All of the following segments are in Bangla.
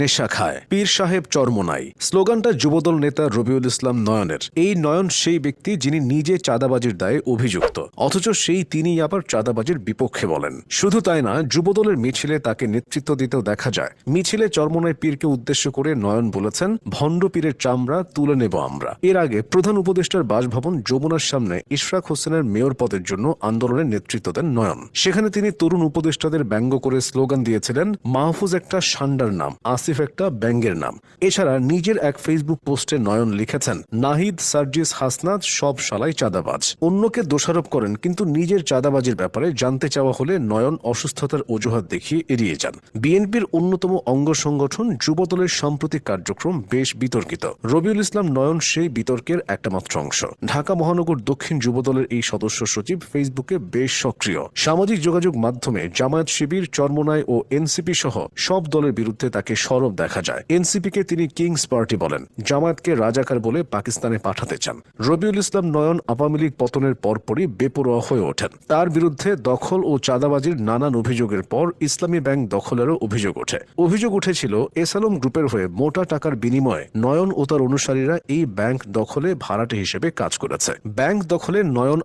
নেশা খায়। পীর সাহেব চরমনাই। স্লোগানটা যুবদল নেতা রবিউল ইসলাম নয়নের। এই নয়ন সেই ব্যক্তি যিনি নিজে চাঁদাবাজির দায়ে অভিযুক্ত। অথচ সেই তিনি আবার চাঁদাবাজির বিপক্ষে বলেন। শুধু তাই না, যুবদলের মিছিলে তাকে নেতৃত্ব দিতেও দেখা যায়। মিছিলে চরমনাই পীরকে উদ্দেশ্য করে নয়ন বলেছেন, ভণ্ড পীরের চামড়া তুলে নেব আমরা। এর আগে প্রধান উপদেষ্টার বাসভবন যমুনার সামনে ইশরাক হোসেনের মেয়র পদের জন্য আন্দোলনের নেতৃত্ব দেন নয়ন। সেখানে তিনি তরুণ উপদেষ্টাদের ব্যঙ্গ করে স্লোগান দিয়েছিলেন, মাহফুজ একটা সান্ডার নাম। আসিফ একটা ব্যাঙ্গের নাম। এছাড়া নিজের এক ফেসবুক পোস্টে নয়ন লিখেছেন, নাহিদ, সার্জিস, হাসনাত, সব শালাই চাঁদাবাজ। অন্যকে দোষারোপ করেন, কিন্তু নিজের চাঁদাবাজির ব্যাপারে জানতে চাওয়া হলে নয়ন অসুস্থতার অজুহাত দেখিয়ে এড়িয়ে যান। বিএনপির অন্যতম অঙ্গ সংগঠন যুবদলের সাম্প্রতিক কার্যক্রম বেশ বিতর্কিত। রবিউল ইসলাম নয়ন সেই বিতর্কের একটা মাত্র অংশ। ঢাকা মহানগর দক্ষিণ যুবদলের এই সদস্য সচিব ফেসবুকে বেশ সক্রিয়। সামাজিক যোগাযোগ মাধ্যমে জামায়াত শিবির চরমনায় ও এনসিপি সহ সব দলের বিরুদ্ধে তাকে সরব দেখা যায়। এনসিপিকে তিনি কিংস পার্টি বলেন। জামায়াতকে রাজাকার বলে পাকিস্তানে পাঠাতে চান। রবিউল ইসলাম নয়ন আওয়ামী লীগ পতনের পরপরই বেপরোয়া হয়ে ওঠেন। তার বিরুদ্ধে দখল ও চাঁদাবাজির নানান অভিযোগের পর ইসলামী ব্যাংক দখলেরও অভিযোগ ওঠে। অভিযোগ উঠেছিল, এসালম গ্রুপের হয়ে মোটা টাকার বিনিময়ে নয়ন ও তার অনুসারীরা এই ব্যাংক দখলে ভাড়াটে হিসেবে কাজ করেছে। ব্যাংক দখলে নয়ন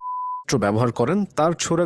ব্যবহার করেন তার ছোড়া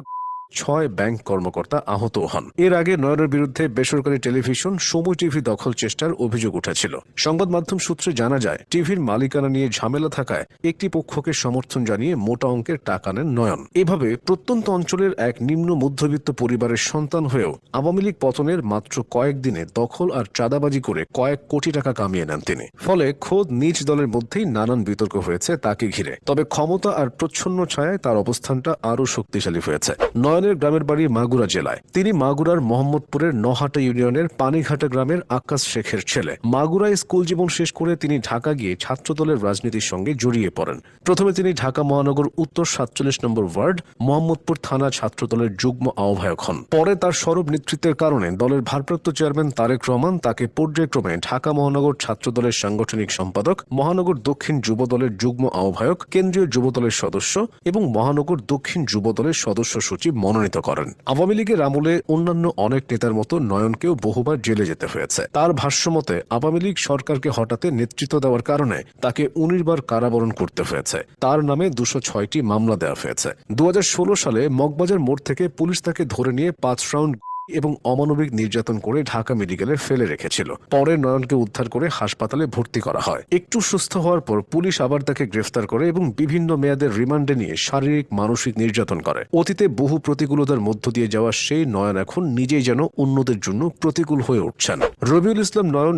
ছয় ব্যাংক কর্মকর্তা আহত হন। এর আগে নয়নের বিরুদ্ধে বেসরকারি টেলিভিশন সময় টিভি দখল চেষ্টার অভিযোগ উঠেছিল। সংবাদ মাধ্যম সূত্রে জানা যায়, টিভির মালিকানা নিয়ে ঝামেলা থাকায় একটি পক্ষকে সমর্থন জানিয়ে মোটা অঙ্কের টাকা নেন নয়ন। এভাবে প্রত্যন্ত অঞ্চলের এক নিম্ন মধ্যবিত্ত পরিবারের সন্তান হয়েও আওয়ামী লীগ পতনের মাত্র কয়েকদিনে দখল আর চাঁদাবাজি করে কয়েক কোটি টাকা কামিয়ে নেন তিনি। ফলে খোদ নিজ দলের মধ্যেই নানান বিতর্ক হয়েছে তাকে ঘিরে। তবে ক্ষমতা আর প্রচ্ছন্ন ছায়ায় তার অবস্থানটা আরও শক্তিশালী হয়েছে। নয়নের গ্রামের বাড়ি মাগুরা জেলায়। তিনি মাগুরার মোহাম্মদপুরের নহাটা ইউনিয়নের পানিঘাটা গ্রামের আকাশ শেখের ছেলে। মাগুরায় স্কুল জীবন শেষ করে তিনি ঢাকা গিয়ে ছাত্রদলের রাজনীতির সঙ্গে জড়িয়ে পড়েন। প্রথমে তিনি ঢাকা মহানগর উত্তর সাতচল্লিশ নম্বর ওয়ার্ড, মোহাম্মদপুর থানা ছাত্রদলের যুগ্ম আহ্বায়ক হন। পরে তার সরব নেতৃত্বের কারণে দলের ভারপ্রাপ্ত চেয়ারম্যান তারেক রহমান তাকে পর্যায়ক্রমে ঢাকা মহানগর ছাত্রদলের সাংগঠনিক সম্পাদক, মহানগর দক্ষিণ যুব দলের যুগ্ম আহ্বায়ক, কেন্দ্রীয় যুবদলের সদস্য এবং মহানগর দক্ষিণ যুব দলের সদস্য সচিব মনোনীত করেন। আওয়ামী লীগের আমলে অন্যান্য অনেক নেতার মতো নয়নকেও বহুবার জেলে যেতে হয়েছে। তার ভাষ্যমতে, আওয়ামী লীগ সরকারকে হঠাতে নেতৃত্ব দেওয়ার কারণে তাকে উনিশ বার কারাবরণ করতে হয়েছে। তার নামে দুশো ছয়টি মামলা দেওয়া হয়েছে। দু হাজার ষোলো সালে মগবাজার মোড় থেকে পুলিশ তাকে ধরে নিয়ে পাঁচ রাউন্ড এবং অমানবিক নির্যাতন করে ঢাকা মেডিকেলে ফেলে রেখেছিল। পরে নয়নকে উদ্ধার করে হাসপাতালে ভর্তি করা হয়। একটু সুস্থ হওয়ার পর পুলিশ আবার তাকে গ্রেফতার করে এবং বিভিন্ন মেয়াদের রিমান্ডে নিয়ে শারীরিক, মানসিক নির্যাতন করে। অতীতে বহু প্রতিকূলতার মধ্য দিয়ে যাওয়া সেই নয়ন এখন নিজেই যেন অন্যদের জন্য প্রতিকূল হয়ে উঠছেন। রবিউল ইসলাম নয়ন